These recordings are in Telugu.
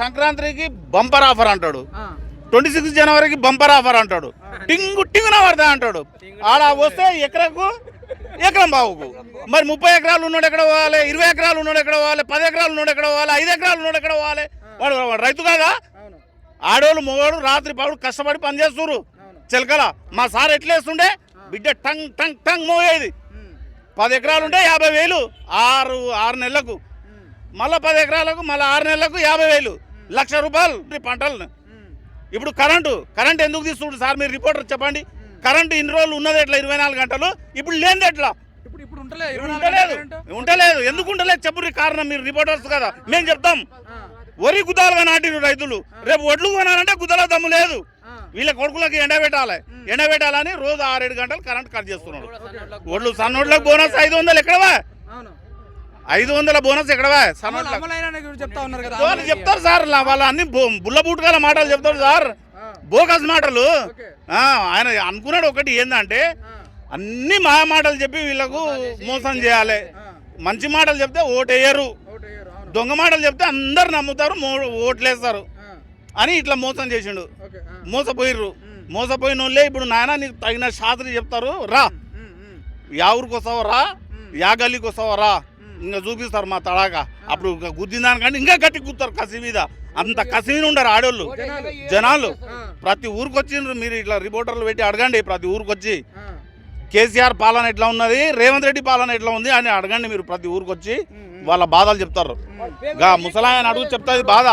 సంక్రాంతికి బంపర్ ఆఫర్ అంటాడు. ట్వంటీ సిక్స్ జనవరికి బంపర్ ఆఫర్ అంటాడు. టింగు టింగున పడతా అంటాడు. ఆడ వస్తే ఎకరకు ఎకరం బావుకు. మరి ముప్పై ఎకరాలు ఉన్నాడు ఎక్కడ పోవాలి? ఇరవై ఎకరాలు ఉన్నాడు ఎక్కడ పోవాలి? పది ఎకరాలు ఉన్నాడు ఎక్కడ పోవాలి? ఐదు ఎకరాలు ఉన్నాడు ఎక్కడ పోవాలి? వాడు వాడు రైతు కాదా? ఆడోళ్ళు మొగోడు రాత్రి పౌడు కష్టపడి పనిచేస్తున్నారు చిలకల మా సార్ ఎట్లేస్తుండే బిడ్డ టంగ్ టంగ్ టంగ్ మోయేది. ఉమ్, పది ఎకరాలు ఉంటే యాభై వేలు. ఆరు ఆరు నెలలకు. మళ్ళీ పది ఎకరాలకు మళ్ళీ ఆరు నెలలకు యాభై వేలు లక్ష రూపాయలు పంటలను. ఇప్పుడు కరెంటు కరెంట్ ఎందుకు తీస్తుండ్రు సార్ మీరు రిపోర్టర్ చెప్పండి. కరెంటు ఇన్ని రోజులు ఉన్నది ఎట్లా ఇరవై నాలుగు గంటలు? ఇప్పుడు లేనిది ఎట్లా? ఉండలేదు? ఉండలేదు ఎందుకు ఉండలేదు చెప్పు కారణం మీరు రిపోర్టర్స్ కదా. మేము చెప్తాం. వరి గుదాలుగా నాటిరు రైతులు. రేపు ఒడ్లు కొనాలంటే గుదల దమ్ము లేదు. వీళ్ళ కొడుకులకి ఎండబెట్టాలి ఎండబెట్టాలని రోజు ఆరేడు గంటలు కరెంట్ కట్ చేస్తున్నాడు. ఒడ్లు సన్నోడ్లకు బోనస్ ఐదు వందలు ఎక్కడవా? ఐదు వందల బోనస్ ఎక్కడవా? గురించి చెప్తా ఉన్నారు కదా వాళ్ళు చెప్తారు సార్ వాళ్ళ అన్ని బుల్ల బూటకాల మాటలు చెప్తారు సార్. ఆ, బోగస్ మాటలు. ఆయన అనుకున్నాడు ఒకటి ఏందంటే ఆ, అన్ని మాయ మాటలు చెప్పి వీళ్ళకు మోసం చేయాలి. మంచి మాటలు చెప్తే ఓటేయరు. ఓటు వేయరు, అవును. దొంగ మాటలు చెప్తే అందరు నమ్ముతారు ఓట్లేస్తారు. అని ఇట్లా మోసం చేసిండు. మోసపోయిర్రు. మోసపోయిన వాళ్ళే ఇప్పుడు నాయన నీకు తగిన శాస్త్రి చెప్తారు రా. యా ఊరికి వస్తావా రా యా గల్లీకి వస్తావా రా. ఇంకా చూపిస్తారు మా తడాక. అప్పుడు గుద్దిన దానికంటే ఇంకా గట్టి కూతారు కసి మీద. అంత కసి మీద ఉండరు ఆడోళ్ళు. జనాలు. ప్రతి ఊరికి వచ్చిండ్రు మీరు ఇట్లా రిపోర్టర్లు పెట్టి అడగండి ప్రతి ఊరికి వచ్చి కేసీఆర్ పాలన ఎట్లా ఉన్నది? రేవంత్ రెడ్డి పాలన ఎట్లా ఉంది అని అడగండి మీరు ప్రతి ఊరికి వచ్చి వాళ్ళ బాధలు చెప్తారు. గా ముసలాయన అడుగు చెప్తాది బాధ.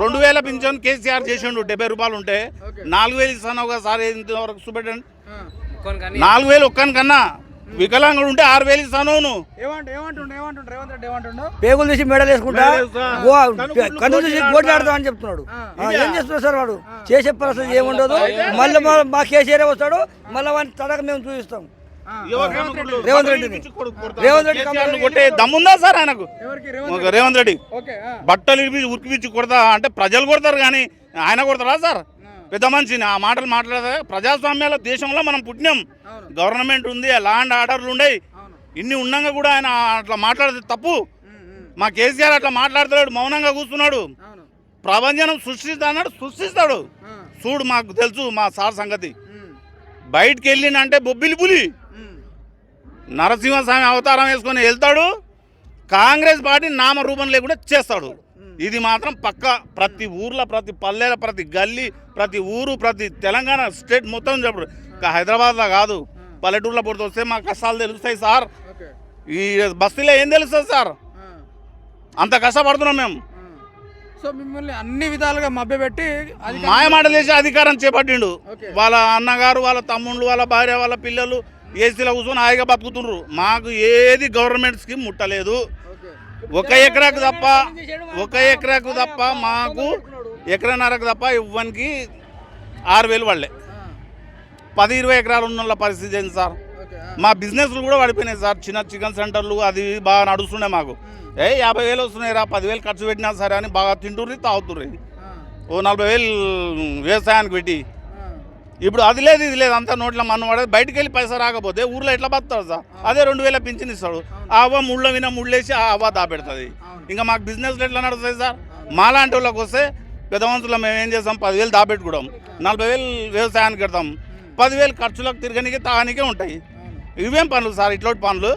రెండు వేల పింఛన్ కేసీఆర్ చేసిండు డెబ్బై రూపాయలు ఉంటే నాలుగు వేలు ఇస్తాను ఒకసారి ఇంతవరకు చూపెట్టండి. నాలుగు వేలు ఒక్కనికన్నా. వికలాంగుడు ఉంటే ఆరు వేలు ఇస్తాను నువ్వు ఏమంటు ఏమంటుండు ఏమంటుండు రేవంత్ రెడ్డి ఏమంటుండు? పేగులు తీసి మెడలు వేసుకుంటా? కన్ను తీసి కోడి గోటి ఆడతాం. అని చెప్తున్నాడు. ఏం చేస్తున్నాడు సార్ వాడు? చేసే పరిస్థితి ఏముండదు. మళ్ళీ మా- కేసీఆర్ వస్తాడు మళ్ళీ వాడిని తడక మేము చూపిస్తాం. రేవంత్ రెడ్డిని. రేవంత్ రెడ్డి కొట్టే దమ్ముందా సార్ ఆయనకు? రేవంత్ ఒక రేవంత్ రెడ్డి. బట్టలు ఇరిపి ఉరికిపిచ్చి కొడతా అంటే ప్రజలు కొడతారు కానీ ఆయన కొడతారా సార్? పెద్ద మనిషిని ఆ మాటలు మాట్లాడదా ప్రజాస్వామ్యాల దేశంలో మనం పుట్టినాం. గవర్నమెంట్ ఉంది లాండ్ ఆర్డర్లు అవును. ఇన్ని ఉన్నాక కూడా ఆయన అట్లా మాట్లాడితే తప్పు. మా కేసీఆర్ అట్లా మాట్లాడతాడు మౌనంగా కూర్చున్నాడు. ప్రభంజనం సృష్టిస్తాడు. ఆ, చూడు మాకు తెలుసు మా సార్ సంగతి. బయటికి వెళ్ళినంటే బొబ్బిలి పులి. నరసింహస్వామి అవతారం వేసుకొని వెళ్తాడు. కాంగ్రెస్ పార్టీ నామరూపం లేకుండా చేస్తాడు. ఇది మాత్రం పక్క. ప్రతి ఊర్లో ప్రతి పల్లెల ప్రతి గల్లీ ప్రతి ఊరు ప్రతి తెలంగాణ స్టేట్ మొత్తం చెప్పడు హైదరాబాద్లో కాదు పల్లెటూర్లో పుడితే వస్తే మా కష్టాలు తెలుస్తాయి సార్. ఈ బస్తీలో ఏం తెలుస్తుంది సార్? అంత కష్టపడుతున్నాం మేము. సో మిమ్మల్ని అన్ని విధాలుగా మభ్యపెట్టి అది మాయమాటలు చేసి అధికారం చేపట్టిండు. వాళ్ళ అన్నగారు వాళ్ళ తమ్ముళ్ళు వాళ్ళ భార్య వాళ్ళ పిల్లలు ఏసీలో కూర్చొని హాయిగా బతుకుతుండ్రు. మాకు ఏది గవర్నమెంట్ స్కీమ్ ముట్టలేదు. ఒక ఎకరాకు తప్ప ఒక ఎకరాకు తప్ప మాకు ఎకరన్నరకు తప్ప ఇవ్వనికి ఆరు వేలు ఆ, పది ఇరవై ఎకరాలు ఉన్న పరిస్థితి ఏంటి సార్? మా బిజినెస్లు కూడా పడిపోయినాయి సార్. చిన్న చికెన్ సెంటర్లు అది బాగా నడుస్తున్నాయి మాకు. ఏ యాభై వేలు వస్తున్నాయి రా పదివేలు ఖర్చు పెట్టినా సరే అని బాగా తింటుర్రి తాగుతుర్రి. ఓ నలభై వేలు వ్యవసాయానికి పెట్టి. ఇప్పుడు అది లేదు ఇది లేదు అంతా నోట్ల మన్ను పడేది. బయటికి వెళ్ళి పైసా రాకపోతే ఊర్లో ఎట్లా బతాడు సార్? అదే రెండు వేల పింఛన్ ఇస్తాడు. ఆ అవ్వ ముళ్ళ విన ముళ్ళేసి ఆ అవ్వ దాపెడుతుంది. ఇంకా మాకు బిజినెస్లు ఎట్లా నడుస్తాయి సార్? మాలాంటి వాళ్ళకి వస్తే మనుషులు మేము ఏం చేస్తాం? పదివేలు దాపెట్టుకోవడం. నలభై వేలు వ్యవసాయానికి పెడతాం పదివేలు ఖర్చులకు తిరగనికి తాగనికే ఉంటాయి. ఇవేం పనులు సార్ ఇట్లాంటి పనులు?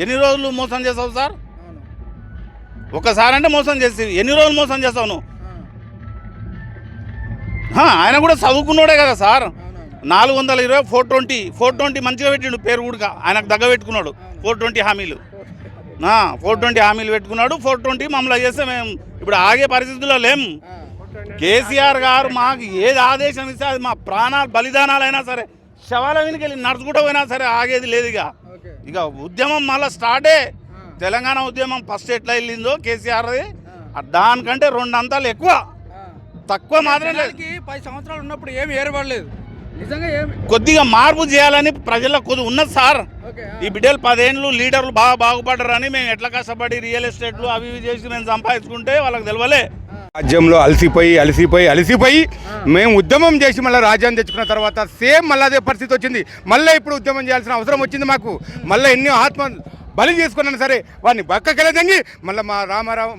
ఎన్ని రోజులు మోసం చేస్తావు సార్? ఒకసారి అంటే మోసం చేసి ఎన్ని రోజులు మోసం చేస్తావు నువ్వు? ఆయన కూడా చదువుకున్నాడే కదా సార్. నాలుగు వందల ఇరవై ఫోర్ ట్వంటీ. ఫోర్ ట్వంటీ మంచిగా పెట్టిండు పేరు కూడా ఆయనకు దగ్గర పెట్టుకున్నాడు. ఫోర్ ట్వంటీ హామీలు. ఫోర్ ట్వంటీ హామీలు పెట్టుకున్నాడు. ఫోర్ ట్వంటీ మమ్మల్ని చేస్తే మేము ఇప్పుడు ఆగే పరిస్థితుల్లో లేం. ఆ, కేసీఆర్ గారు మాకు ఏది ఆదేశం ఇస్తే అది మా ప్రాణాలు బలిదానాలైనా సరే శవాల వెనుకెళ్ళి నడుచుకుంటూ పోయినా సరే ఆగేది లేదు ఇక. ఇక ఉద్యమం మళ్ళీ స్టార్టే తెలంగాణ ఉద్యమం ఫస్ట్ ఎట్లా వెళ్ళిందో కేసీఆర్ది. ఆ, దానికంటే రెండు అంతాలు ఎక్కువ. తక్కువ మాత్రం లేదు. పది సంవత్సరాలు ఉన్నప్పుడు ఏమి ఏర్పడలేదు. కొద్దిగా మార్పు చేయాలని ప్రజల్లో కొద్దిగా ఉన్నది సార్. ఈ బిడ్డలు పదేళ్ళు లీడర్లు బాగా బాగుపడ్డారని మేము ఎట్లా కష్టపడి రియల్ ఎస్టేట్లు అవి ఇవి చేసి మేము సంపాదించుకుంటే వాళ్ళకి తెలవలే. రాజ్యంలో అలసిపోయి అలసిపోయి అలసిపోయి మేము ఉద్యమం చేసి మళ్ళీ రాజ్యాన్ని తెచ్చుకున్న తర్వాత సేమ్ మళ్ళీ అదే పరిస్థితి వచ్చింది. మళ్ళీ ఇప్పుడు ఉద్యమం చేయాల్సిన అవసరం వచ్చింది మాకు. మళ్ళీ ఎన్నో ఆత్మ బలి చేసుకున్నాను సరే వాడిని బక్కకెళ్ళదంగి మళ్ళీ మా రామారావు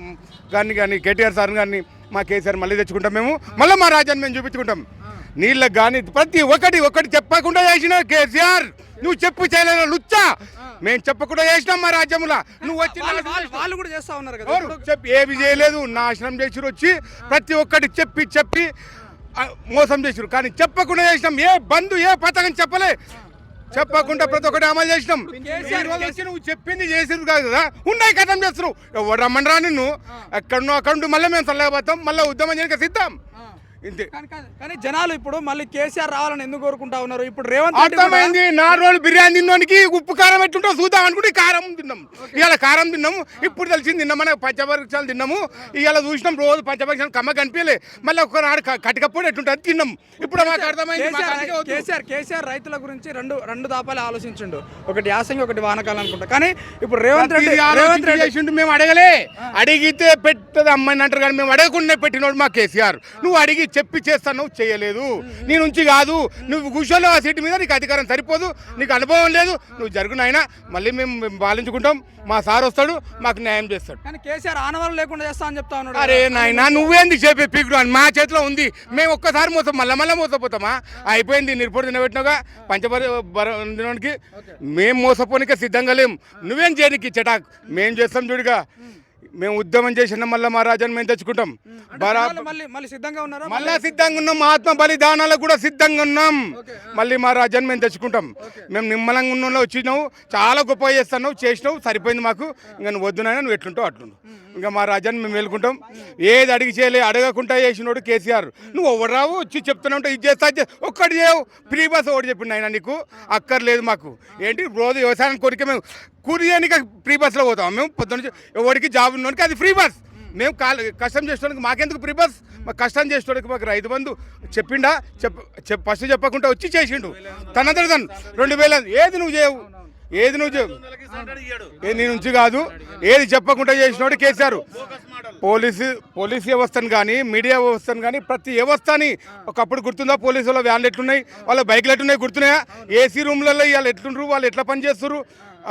గారిని కానీ కేటీఆర్ సార్ కానీ మా కేసీఆర్ మళ్ళీ తెచ్చుకుంటాం మేము. మళ్ళీ మా రాజ్యాన్ని మేము చూపించుకుంటాం. నీళ్ళకి కానీ ప్రతి ఒక్కటి ఒక్కటి చెప్పకుండా చేసిన కేసీఆర్. నువ్వు చెప్పు చేయలేదు లుచ్చా? మేము చెప్పకుండా చేసినాం మా రాజ్యంలో నువ్వు వచ్చి వాళ్ళు- కూడా చేస్తా ఉన్నారు కదా. చెప్పి ఏమి చేయలేదు నాశనం చేసిరు వచ్చి ప్రతి ఒక్కటి చెప్పి చెప్పి మోసం చేసిరు. కానీ చెప్పకుండా చేసినాం. ఏ బంధు ఏ పథకం చెప్పలే. చెప్పకుండా ప్రతి ఒక్కటి అమలు చేసినాం. నువ్వు చెప్పింది చేసిరు కాదు కదా? ఉన్నాయి కథం చేస్తున్నావు ఎవరు రమ్మనరా నిన్ను? ఎక్కడున్నో అక్కడ మళ్ళీ మేము చల్లకపోతాం మళ్ళీ ఉద్యమం చేయడానికి సిద్ధం. ఇంతే. కానీ- జనాలు ఇప్పుడు మళ్ళీ కేసీఆర్ రావాలని ఎందుకు కోరుకుంటా ఉన్నారు? ఇప్పుడు రేవంత్ అర్థమైంది. నాలుగు రోజులు బిర్యానీ తిన్నోనికి ఉప్పు కారం ఎట్లుంటావు చూద్దాం అనుకుంటే కారం తిన్నాం. ఇవాళ కారం తిన్నాము ఇప్పుడు తెలిసింది తిన్నామని పంచపరీక్షలు తిన్నాము ఇవాళ చూసినాం రోజు పంచపరీక్షలు కమ్మ కనిపించలే. మళ్ళీ ఒకనాడు క- కటికపోతే ఎట్లుంటుంది తిన్నాం. ఇప్పుడు మాకు అర్థమైంది కేసీఆర్. కేసీఆర్ రైతుల గురించి రెండు రెండు దాపాలు ఆలోచించిండు. ఒకటి యాసంగి ఒకటి వానకాలం అనుకుంటా. కానీ ఇప్పుడు రేవంత్ రెడ్డి రేవంత్ రెడ్డి మేము అడగలే. అడిగితే పెట్టదు అమ్మాయిని అంటారు కానీ మేము అడగకుండా పెట్టినోడు మా కేసీఆర్. నువ్వు అడిగి చెప్పి చేస్తాను చేయలేదు. నీ నుంచి కాదు. నువ్వు కూర్చోలేవు ఆ సీటు మీద నీకు అధికారం సరిపోదు. నీకు అనుభవం లేదు. నువ్వు జరుగునైనా మళ్ళీ మేము పాలించుకుంటాం. మా సార్ వస్తాడు మాకు న్యాయం చేస్తాడు. కానీ కేసీఆర్ ఆనవాళ్ళు లేకుండా చేస్తా అని చెప్తా ఉన్నాడు. అరే నాయనా నువ్వేంది చెప్పే పీకుడు అని మా చేతిలో ఉంది. మేము ఒక్కసారి మోసం మళ్ళా మళ్ళీ మోసపోతామా? అయిపోయింది నిర్పడి తినబెట్టినాగా పంచపరి దినానికి మేము మోసపోనికే సిద్ధంగా లేం. నువ్వేం చేయనికి చటాక్? మేము చేస్తాం చూడుగా. మేము ఉద్యమం చేసిన మళ్ళీ మా రాజాన్ని మేము తెచ్చుకుంటాం. మళ్ళీ సిద్ధంగా ఉన్నారా? మళ్ళా సిద్ధంగా ఉన్నాం ఆత్మ బలిదానాలకు కూడా సిద్ధంగా ఉన్నాం. మళ్ళీ మా మేము తెచ్చుకుంటాం. మేము నిమ్మలంగా ఉన్న వచ్చినావు చాలా గొప్పగా చేస్తున్నావు చేసినావు సరిపోయింది మాకు. ఇంకా నువ్వు వద్దునైనా నువ్వు ఎట్లుంటావు అట్లుండు. ఇంకా మా రాజ్యాన్ని మేము వెళ్ళుకుంటాం ఏది అడిగి చేయలే అడగకుండా చేసినోడు కేసీఆర్. నువ్వు ఎవరు రావు వచ్చి చెప్తూనే ఉంటావు ఇది చేస్తా ఒక్కటి చేయవు. ఫ్రీ బస్ ఒకటి చెప్పిండు ఆయన నీకు. అక్కర్లేదు మాకు. ఏంటి రోజు వ్యవసాయం కోరిక మేము కూలి చేయడానికి ఫ్రీ బస్లో పోతాం. మేము పొద్దున్న ఎవరికి జాబ్ ఉన్నోనికి అది ఫ్రీ బస్. మేము కాల్ కష్టం చేసేవాడికి మాకెందుకు ప్రీ బస్? కష్టం చేసేవాడికి మాకు రైతు బంధు చెప్పిండా? చెప్ ఫస్ట్ చెప్పకుండా వచ్చి చేసిండు. తనంతట తను రెండు వేల ఏది నువ్వు చేయవు. ఏది నువ్వు చేయవు ఏది నీ నుంచి కాదు. ఏది చెప్పకుండా చేసినోడు కేసీఆర్. పోలీసు పోలీస్ వ్యవస్థను కానీ మీడియా వ్యవస్థను కానీ ప్రతి వ్యవస్థని ఒకప్పుడు గుర్తుందా? పోలీసు వాళ్ళ వ్యాన్లు ఎట్లున్నాయి? వాళ్ళ బైక్లు ఎట్లున్నాయి? గుర్తున్నాయా? ఏసీ రూమ్లలో వాళ్ళు ఎట్లుండ్రు? వాళ్ళు ఎట్లా పనిచేస్తారు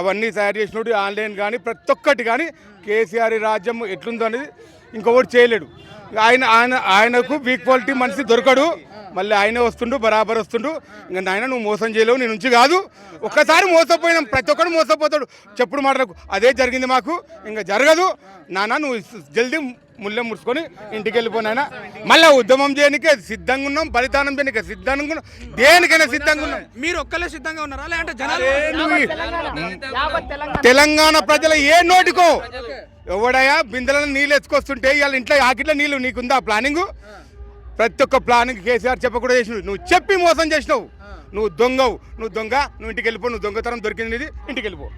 అవన్నీ తయారు చేసినోడు ఆన్లైన్ కానీ ప్రతి ఒక్కటి కానీ కేసీఆర్ రాజ్యం ఎట్లుందో అనేది ఇంకొకటి చేయలేడు. ఆయన ఆయన ఆయనకు వీక్ క్వాలిటీ మనిషి దొరకడు. మళ్ళీ ఆయనే వస్తుండు బరాబర్ వస్తుండు. ఇంకా నాయన నువ్వు మోసం చేయలేవు నీ నుంచి కాదు. ఒక్కసారి మోసపోయినాం ప్రతి ఒక్కడు మోసపోతాడు. చెప్పుడు మాటలకు అదే జరిగింది మాకు. ఇంకా జరగదు. నాన్న నువ్వు జల్దీ ముళ్ళెం ముడుచుకొని ఇంటికి వెళ్ళిపోయినా మళ్ళీ ఉద్యమం చేయడానికే సిద్ధంగా ఉన్నాం బలిదానం చేయడానికి సిద్ధంగా ఉన్నాం. దేనికైనా సిద్ధంగా ఉన్నాం. మీరు ఒక్కలే సిద్ధంగా ఉన్నారా? లేదంటే జనాలు తెలంగాణ. ప్రజల ఏ నోటికో? ఎవడయా బిందెలను నీళ్ళు ఎత్తుకొస్తుంటే ఇవాళ ఇంట్లో ఆకిట్లో నీళ్ళు నీకుందా? ప్లానింగ్? ప్రతి ఒక్క ప్లానింగ్ కేసీఆర్ చెప్పకుండా చేసినావు నువ్వు చెప్పి మోసం చేసినావు. నువ్వు దొంగవు. నువ్వు దొంగ. నువ్వు ఇంటికి వెళ్ళిపో. నువ్వు దొంగతనం దొరికింది ఇంటికి వెళ్ళిపో.